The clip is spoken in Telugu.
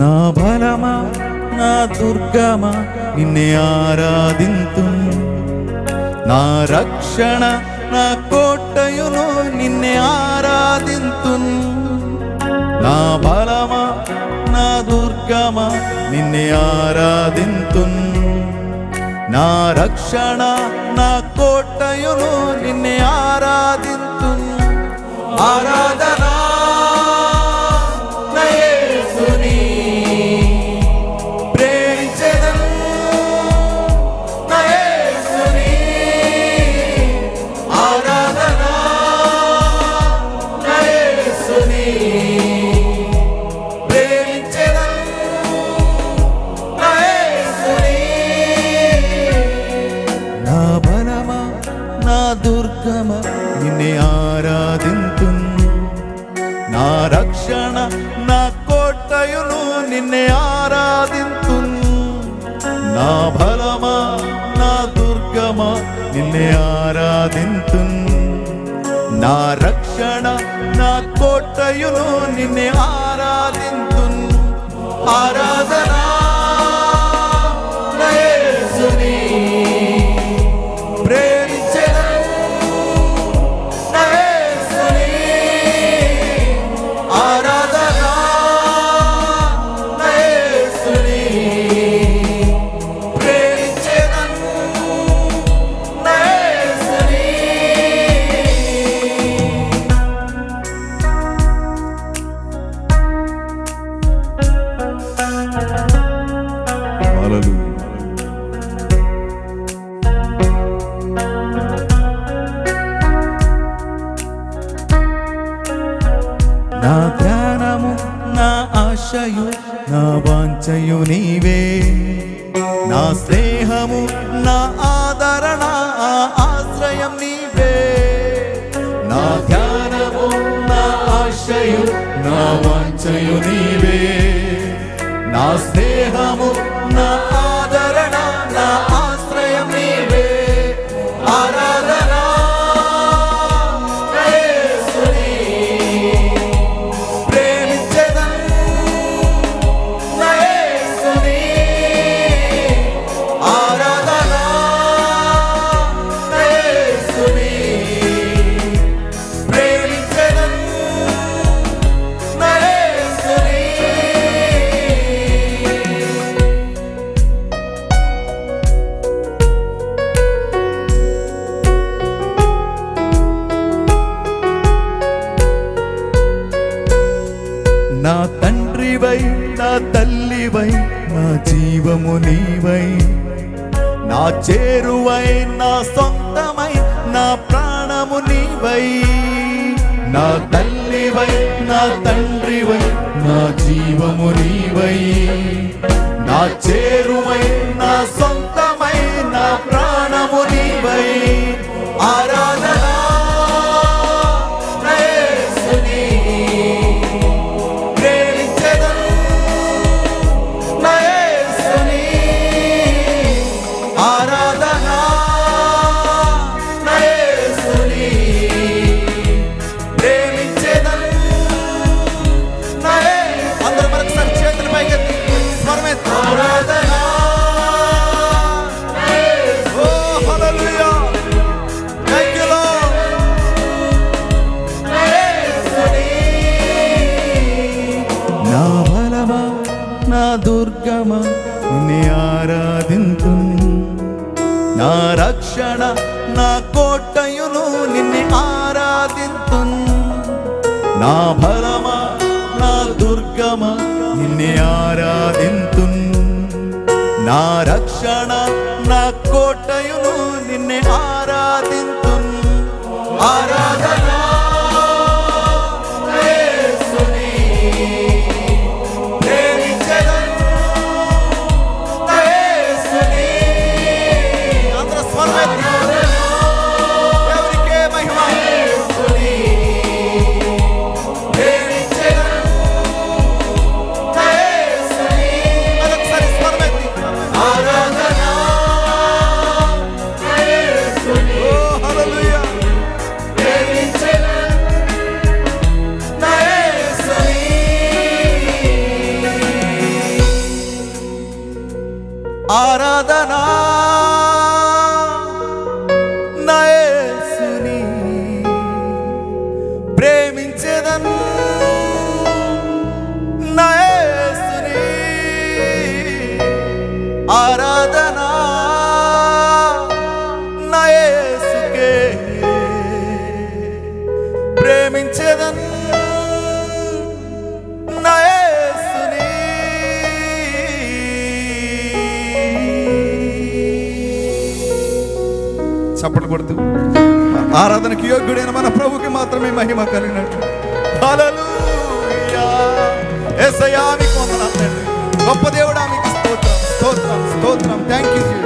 నా బలమా నా దుర్గమా నిన్నే ఆరాధింతు నా రక్షణ నా కోటయును నిన్నే ఆరాధింతు నా బలమా నా దుర్గమా నిన్నే ఆరాధింతు నా రక్షణ నా కోటయును నిన్నే ఆరాధింతు ఆరాధనా నిన్నే ఆరాధింతు నా రక్షణ నా కోటయును నిన్నే ఆరాధింతు నా బలమా నా దుర్గమ నిన్నే ఆరాధింతు నా రక్షణ నా కోటయును నిన్నే ఆరాధింతు ఆరాధనా నా వాంఛయు నీవే. నా స్నేహము నా ఆదరణ ఆశ్రయం నీవే. నా ధ్యానము నా ఆశ్రయు నా వాంఛయు నీవే. నా స్నేహము నా నా తండ్రివై నా తల్లివై నా జీవము నీవై. నా చేరువై నా సొంతమై నా ప్రాణము నీవై. నా తల్లివై నా తండ్రివై నా జీవము నీవై. నా చేరువై నా సొంత నా దుర్గమ నిన్నే ఆరాధింతు నా రక్షణ నా కోటయును నిన్నే ఆరాధింతు నా బలమ నా దుర్గమ నిన్నే ఆరాధింతు నా రక్షణ నా కోటయును నిన్నే ఆరాధింతు ఆరా ఆరాధనా నయేసుకే ప్రేమించేదన్ నయేసుని చప్పట్లు కొడుతూ. ఆరాధనకి యోగ్యుడైన మన ప్రభుకి మాత్రమే మహిమ కలిగినట్టు. హల్లెలూయా. యేసయ్యా మీకు వందనాలు గొప్ప దేవుడా స్తోత్రం స్తోత్రం స్తోత్రం థ్యాంక్ యూ జీసస్